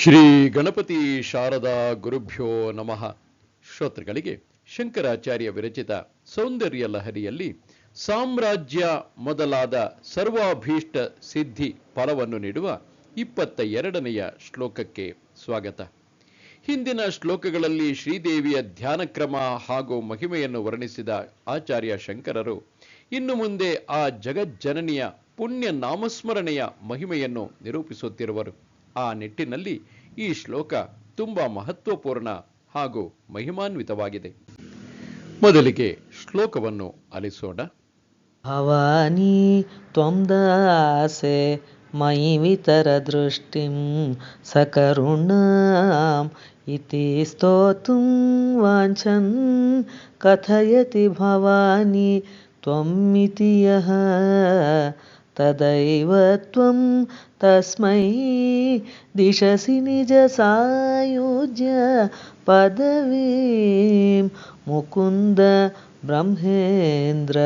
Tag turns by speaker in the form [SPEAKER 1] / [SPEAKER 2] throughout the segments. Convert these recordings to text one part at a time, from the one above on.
[SPEAKER 1] ಶ್ರೀ ಗಣಪತಿ ಶಾರದಾ ಗುರುಭ್ಯೋ ನಮಃ. ಶ್ರೋತೃಗಳಿಗೆ ಶಂಕರಾಚಾರ್ಯ ವಿರಚಿತ ಸೌಂದರ್ಯ ಲಹರಿಯಲ್ಲಿ ಸಾಮ್ರಾಜ್ಯ ಮೊದಲಾದ ಸರ್ವಾಭೀಷ್ಟ ಸಿದ್ಧಿ ಫಲವನ್ನು ನೀಡುವ ಇಪ್ಪತ್ತ ಎರಡನೆಯ ಶ್ಲೋಕಕ್ಕೆ ಸ್ವಾಗತ. ಹಿಂದಿನ ಶ್ಲೋಕಗಳಲ್ಲಿ ಶ್ರೀದೇವಿಯ ಧ್ಯಾನಕ್ರಮ ಹಾಗೂ ಮಹಿಮೆಯನ್ನು ವರ್ಣಿಸಿದ ಆಚಾರ್ಯ ಶಂಕರರು ಇನ್ನು ಮುಂದೆ ಆ ಜಗಜ್ಜನನಿಯ ಪುಣ್ಯ ನಾಮಸ್ಮರಣೆಯ ಮಹಿಮೆಯನ್ನು ನಿರೂಪಿಸುತ್ತಿರುವರು. ಆ ನಿಟ್ಟಿನಲ್ಲಿ ಈ ಶ್ಲೋಕ ತುಂಬಾ ಮಹತ್ವಪೂರ್ಣ ಹಾಗೂ ಮಹಿಮಾನ್ವಿತವಾಗಿದೆ. ಮೊದಲಿಗೆ ಶ್ಲೋಕವನ್ನು ಅಲಿಸೋಣ.
[SPEAKER 2] ಭವಾನಿ ತ್ವಂದಾಸೆ ಮೈ ವಿತರ ದೃಷ್ಟಿಂ ಸಕರುಣಾಂ ಇತಿ ಸ್ತೋತುಂ ವಾಂಛನ್ ಕಥಯತಿ ಭವಾನಿ ತ್ವಮಿತಿಯ तदैव त्वं तस्मै दिशसि निजसायुज्य पदवीं मुकुन्द ब्रह्मेन्द्र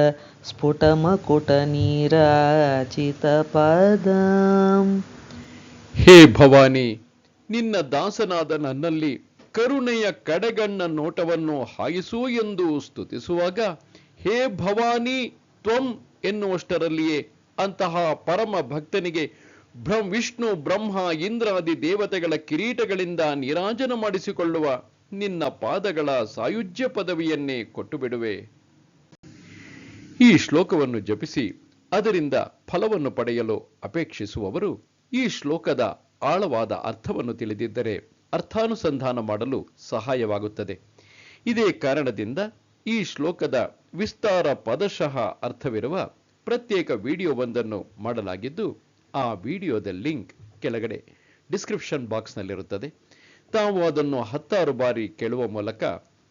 [SPEAKER 2] स्फुटमकुटनीराचितपदाम्
[SPEAKER 1] ಹೇ ಭವಾನಿ ನಿನ್ನ ದಾಸನಾದ ನನ್ನಲ್ಲಿ ಕರುಣೆಯ ಕಡೆಗಣ್ಣ ನೋಟವನ್ನು ಹಾಯಿಸು ಎಂದು ಸ್ತುತಿಸುವಾಗ ಹೇ ಭವಾನಿ ತ್ವಂ ಎನ್ನುವಷ್ಟರಲ್ಲಿಯೇ ಅಂತಹ ಪರಮ ಭಕ್ತನಿಗೆ ಬ್ರಹ್ಮ ವಿಷ್ಣು, ಬ್ರಹ್ಮ ಇಂದ್ರಾದಿ ದೇವತೆಗಳ ಕಿರೀಟಗಳಿಂದ ನಿರಾಜನ ಮಾಡಿಸಿಕೊಳ್ಳುವ ನಿನ್ನ ಪಾದಗಳ ಸಾಯುಜ್ಯ ಪದವಿಯನ್ನೇ ಕೊಟ್ಟು ಬಿಡುವೆ ಈ ಶ್ಲೋಕವನ್ನು ಜಪಿಸಿ ಅದರಿಂದ ಫಲವನ್ನು ಪಡೆಯಲು ಅಪೇಕ್ಷಿಸುವವರು ಈ ಶ್ಲೋಕದ ಆಳವಾದ ಅರ್ಥವನ್ನು ತಿಳಿದಿದ್ದರೆ ಅರ್ಥಾನುಸಂಧಾನ ಮಾಡಲು ಸಹಾಯವಾಗುತ್ತದೆ. ಇದೇ ಕಾರಣದಿಂದ ಈ ಶ್ಲೋಕದ ವಿಸ್ತಾರ ಪದಶಃ ಅರ್ಥವಿರುವ ಪ್ರತ್ಯೇಕ ವಿಡಿಯೋವೊಂದನ್ನು ಮಾಡಲಾಗಿದ್ದು, ಆ ವಿಡಿಯೋದ ಲಿಂಕ್ ಕೆಳಗಡೆ ಡಿಸ್ಕ್ರಿಪ್ಷನ್ ಬಾಕ್ಸ್ನಲ್ಲಿರುತ್ತದೆ. ತಾವು ಅದನ್ನು ಹತ್ತಾರು ಬಾರಿ ಕೇಳುವ ಮೂಲಕ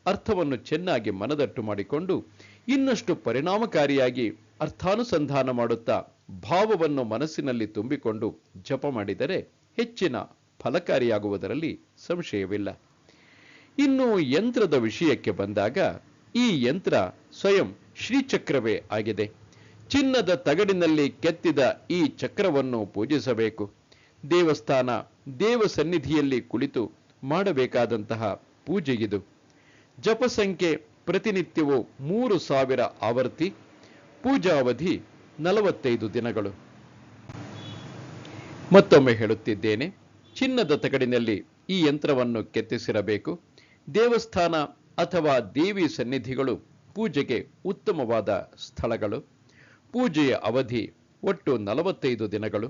[SPEAKER 1] ಅರ್ಥವನ್ನು ಚೆನ್ನಾಗಿ ಮನದಟ್ಟು ಮಾಡಿಕೊಂಡು, ಇನ್ನಷ್ಟು ಪರಿಣಾಮಕಾರಿಯಾಗಿ ಅರ್ಥಾನುಸಂಧಾನ ಮಾಡುತ್ತಾ ಭಾವವನ್ನು ಮನಸ್ಸಿನಲ್ಲಿ ತುಂಬಿಕೊಂಡು ಜಪ ಮಾಡಿದರೆ ಹೆಚ್ಚಿನ ಫಲಕಾರಿಯಾಗುವುದರಲ್ಲಿ ಸಂಶಯವಿಲ್ಲ. ಇನ್ನು ಯಂತ್ರದ ವಿಷಯಕ್ಕೆ ಬಂದಾಗ, ಈ ಯಂತ್ರ ಸ್ವಯಂ ಶ್ರೀಚಕ್ರವೇ ಆಗಿದೆ. ಚಿನ್ನದ ತಗಡಿನಲ್ಲಿ ಕೆತ್ತಿದ ಈ ಚಕ್ರವನ್ನು ಪೂಜಿಸಬೇಕು. ದೇವಸ್ಥಾನ ದೇವ ಸನ್ನಿಧಿಯಲ್ಲಿ ಕುಳಿತು ಮಾಡಬೇಕಾದಂತಹ ಇದು. ಜಪ ಸಂಖ್ಯೆ ಪ್ರತಿನಿತ್ಯವೂ ಮೂರು ಸಾವಿರ ಆವರ್ತಿ ಪೂಜಾವಧಿ ನಲವತ್ತೈದು ದಿನಗಳು. ಮತ್ತೊಮ್ಮೆ ಹೇಳುತ್ತಿದ್ದೇನೆ, ಚಿನ್ನದ ತಗಡಿನಲ್ಲಿ ಈ ಯಂತ್ರವನ್ನು ಕೆತ್ತಿಸಿರಬೇಕು. ದೇವಸ್ಥಾನ ಅಥವಾ ದೇವಿ ಸನ್ನಿಧಿಗಳು ಪೂಜೆಗೆ ಉತ್ತಮವಾದ ಸ್ಥಳಗಳು. ಪೂಜೆಯ ಅವಧಿ ಒಟ್ಟು ನಲವತ್ತೈದು ದಿನಗಳು.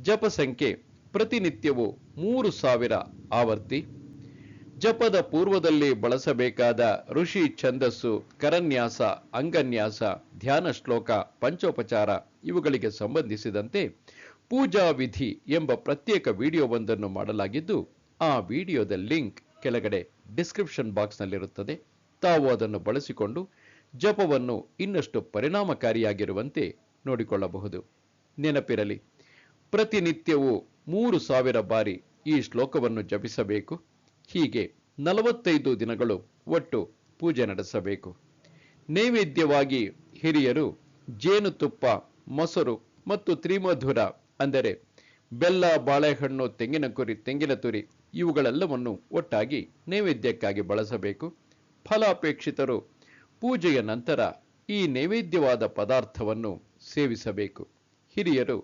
[SPEAKER 1] ಜಪ ಸಂಖ್ಯೆ ಪ್ರತಿನಿತ್ಯವೂ ಮೂರು ಸಾವಿರ ಆವರ್ತಿ. ಜಪದ ಪೂರ್ವದಲ್ಲಿ ಬಳಸಬೇಕಾದ ಋಷಿ ಛಂದಸ್ಸು, ಕರನ್ಯಾಸ, ಅಂಗನ್ಯಾಸ, ಧ್ಯಾನ ಶ್ಲೋಕ, ಪಂಚೋಪಚಾರ ಇವುಗಳಿಗೆ ಸಂಬಂಧಿಸಿದಂತೆ ಪೂಜಾ ವಿಧಿ ಎಂಬ ಪ್ರತ್ಯೇಕ ವಿಡಿಯೋವೊಂದನ್ನು ಮಾಡಲಾಗಿದ್ದು, ಆ ವಿಡಿಯೋದ ಲಿಂಕ್ ಕೆಳಗಡೆ ಡಿಸ್ಕ್ರಿಪ್ಷನ್ ಬಾಕ್ಸ್ನಲ್ಲಿರುತ್ತದೆ. ತಾವು ಅದನ್ನು ಬಳಸಿಕೊಂಡು ಜಪವನ್ನು ಇನ್ನಷ್ಟು ಪರಿಣಾಮಕಾರಿಯಾಗಿರುವಂತೆ ನೋಡಿಕೊಳ್ಳಬಹುದು. ನೆನಪಿರಲಿ, ಪ್ರತಿನಿತ್ಯವೂ ಮೂರು ಸಾವಿರ ಬಾರಿ ಈ ಶ್ಲೋಕವನ್ನು ಜಪಿಸಬೇಕು. ಹೀಗೆ ನಲವತ್ತೈದು ದಿನಗಳು ಒಟ್ಟು ಪೂಜೆ ನಡೆಸಬೇಕು. ನೈವೇದ್ಯವಾಗಿ ಹಿರಿಯರು ಜೇನುತುಪ್ಪ, ಮೊಸರು ಮತ್ತು ತ್ರಿಮಧುರ, ಅಂದರೆ ಬೆಲ್ಲ, ಬಾಳೆಹಣ್ಣು, ತೆಂಗಿನ ಕುರಿ, ತೆಂಗಿನ ತುರಿ, ಇವುಗಳೆಲ್ಲವನ್ನು ಒಟ್ಟಾಗಿ ನೈವೇದ್ಯಕ್ಕಾಗಿ ಬಳಸಬೇಕು. ಫಲಾಪೇಕ್ಷಿತರು ಪೂಜೆಯ ನಂತರ ಈ ನೈವೇದ್ಯವಾದ ಪದಾರ್ಥವನ್ನು ಸೇವಿಸಬೇಕು. ಹಿರಿಯರು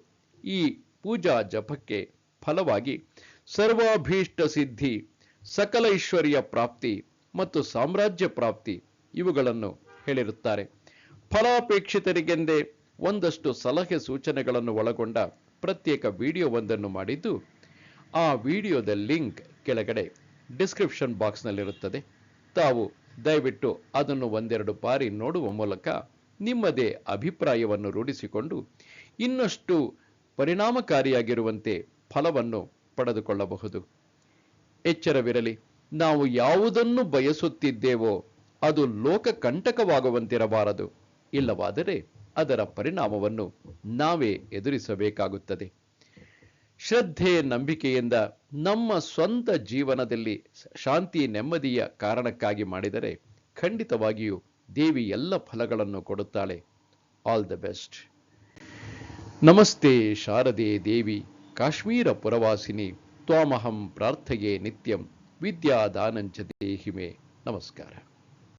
[SPEAKER 1] ಈ ಪೂಜಾ ಜಪಕ್ಕೆ ಫಲವಾಗಿ ಸರ್ವಾಭೀಷ್ಟ ಸಿದ್ಧಿ, ಸಕಲ ಐಶ್ವರ್ಯ ಪ್ರಾಪ್ತಿ ಮತ್ತು ಸಾಮ್ರಾಜ್ಯ ಪ್ರಾಪ್ತಿ ಇವುಗಳನ್ನು ಹೇಳಿರುತ್ತಾರೆ. ಫಲಾಪೇಕ್ಷಿತರಿಗೆಂದೇ ಒಂದಷ್ಟು ಸಲಹೆ ಸೂಚನೆಗಳನ್ನು ಒಳಗೊಂಡ ಪ್ರತ್ಯೇಕ ವಿಡಿಯೋವೊಂದನ್ನು ಮಾಡಿದ್ದು ಆ ವಿಡಿಯೋದ ಲಿಂಕ್ ಕೆಳಗಡೆ ಡಿಸ್ಕ್ರಿಪ್ಷನ್ ಬಾಕ್ಸ್ನಲ್ಲಿರುತ್ತದೆ. ತಾವು ದಯವಿಟ್ಟು ಅದನ್ನು ಒಂದೆರಡು ಬಾರಿ ನೋಡುವ ಮೂಲಕ ನಿಮ್ಮದೇ ಅಭಿಪ್ರಾಯವನ್ನು ರೂಢಿಸಿಕೊಂಡು ಇನ್ನಷ್ಟು ಪರಿಣಾಮಕಾರಿಯಾಗಿರುವಂತೆ ಫಲವನ್ನು ಪಡೆದುಕೊಳ್ಳಬಹುದು. ಎಚ್ಚರವಿರಲಿ, ನಾವು ಯಾವುದನ್ನು ಬಯಸುತ್ತಿದ್ದೇವೋ ಅದು ಲೋಕ ಕಂಟಕವಾಗುವಂತಿರಬಾರದು ಇಲ್ಲವಾದರೆ ಅದರ ಪರಿಣಾಮವನ್ನು ನಾವೇ ಎದುರಿಸಬೇಕಾಗುತ್ತದೆ. ಶ್ರದ್ಧೆ ನಂಬಿಕೆಯಿಂದ ನಮ್ಮ ಸ್ವಂತ ಜೀವನದಲ್ಲಿ ಶಾಂತಿ ನೆಮ್ಮದಿಯ ಕಾರಣಕ್ಕಾಗಿ ಮಾಡಿದರೆ ಖಂಡಿತವಾಗಿಯೂ ದೇವಿ ಎಲ್ಲ ಫಲಗಳನ್ನು ಕೊಡುತ್ತಾಳೆ. ಆಲ್ ದ ಬೆಸ್ಟ್ ನಮಸ್ತೆ ಶಾರದೆ ದೇವಿ, ಕಾಶ್ಮೀರ ಪುರವಾಸಿನಿ, ತ್ವಾಮಹಂ ಪ್ರಾರ್ಥೆಯೇ ನಿತ್ಯಂ, ವಿದ್ಯಾದಾನಂಚ ದೇಹಿಮೆ. ನಮಸ್ಕಾರ.